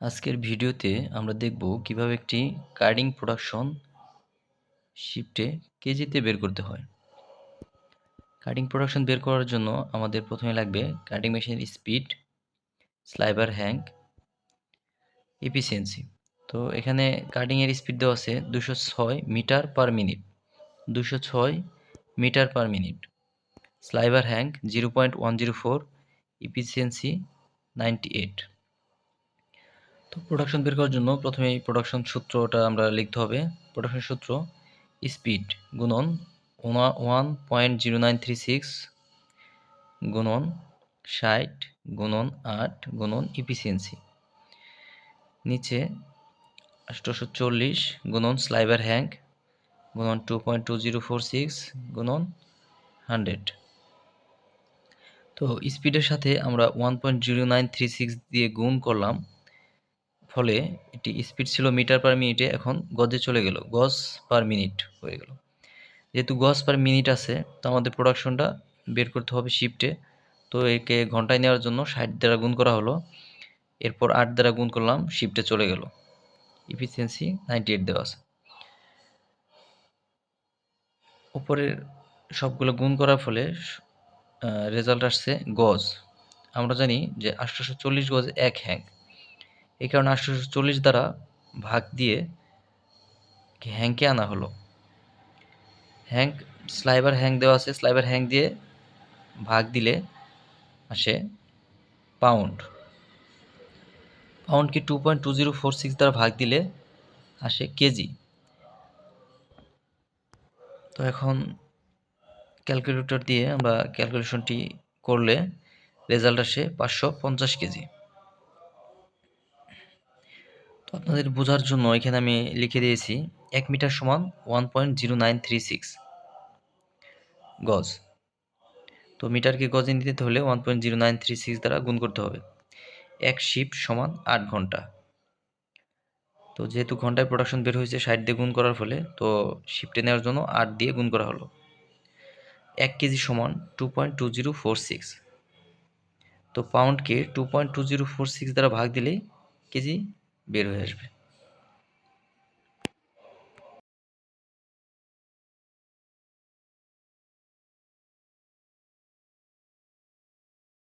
আজকের ভিডিওতে আমরা দেখব কীভাবে একটি কার্ডিং প্রোডাকশন শিফটে কেজিতে বের করতে হয়। কাটিং প্রোডাকশন বের করার জন্য আমাদের প্রথমে লাগবে কাটিং মেশিনের স্পিড স্লাইবার হ্যাঙ্ক এফিসিয়েন্সি তো এখানে কাটিংয়ের স্পিড দেওয়া আছে দুশো ছয় মিটার পার মিনিট। দুশো ছয় metre per minute. Slubber hank zero point one zero four efficiency ninety eight তো প্রোডাকশন বের করার জন্য প্রথমে প্রোডাকশন সূত্রটা আমরা লিখতে হবে। প্রোডাকশন সূত্র স্পিড গুণন one point zero nine three six, গুণন ষাট, গুণন আট, গুণন ইফিসিয়েন্সি নিচে আষ্টশো চল্লিশ, গুণন স্লাইবার হ্যাঙ্ক গুণন two point two zero four six গুণন হান্ড্রেড তো স্পিডের সাথে আমরা one point zero nine three six দিয়ে গুণ করলাম। ফলে এটি স্পিড ছিল মিটার পার মিনিটে এখন গজে চলে গেল, গজ পার মিনিট হয়ে গেল। যেহেতু গজ পার মিনিট আছে, তো আমাদের প্রোডাকশনটা বের করতে হবে শিফটে তো একে ঘন্টায় নেওয়ার জন্য ষাট দ্বারা গুণ করা হলো, এরপর আট দ্বারা গুণ করলাম শিফটে চলে গেল। ইফিসিয়েন্সি নাইনটি এইট দেওয়া আছে। উপরের সবগুলো গুণ করার ফলে রেজাল্ট আসছে গজ। আমরা জানি যে আটশোশো চল্লিশ গজ এক হ্যাঙ্ক এই কারণে আটশোশো চল্লিশ দ্বারা ভাগ দিয়ে হ্যাংকে আনা হলো। হ্যাঙ্ক স্লাইবার হ্যাং দেওয়া আছে। স্লাইবার হ্যাং দিয়ে ভাগ দিলে আসে pound. পাউন্ডকে two point two zero four six দ্বারা ভাগ দিলে আসে কেজি। তো এখন ক্যালকুলেটর দিয়ে আমরা ক্যালকুলেশনটি করলে রেজাল্ট আসে পাঁচশো পঞ্চাশ কেজি। তো আপনাদের বোঝার জন্য এখানে আমি লিখে দিয়েছি এক মিটার সমান one point zero nine three six গজ। তো মিটারকে গজে নিতে হলে one point zero nine three six দ্বারা গুণ করতে হবে। এক শিফট সমান আট ঘণ্টা। তো যেহেতু ঘন্টায় প্রোডাকশন বের হয়েছে ষাট দিয়ে গুণ করার ফলে, তো শিফটে নেওয়ার জন্য আট দিয়ে গুণ করা হলো। এক কেজি সমান two point two zero four six. তো পাউন্ডকে two point two zero four six দ্বারা ভাগ দিলেই কেজি বের হয়ে আসবে।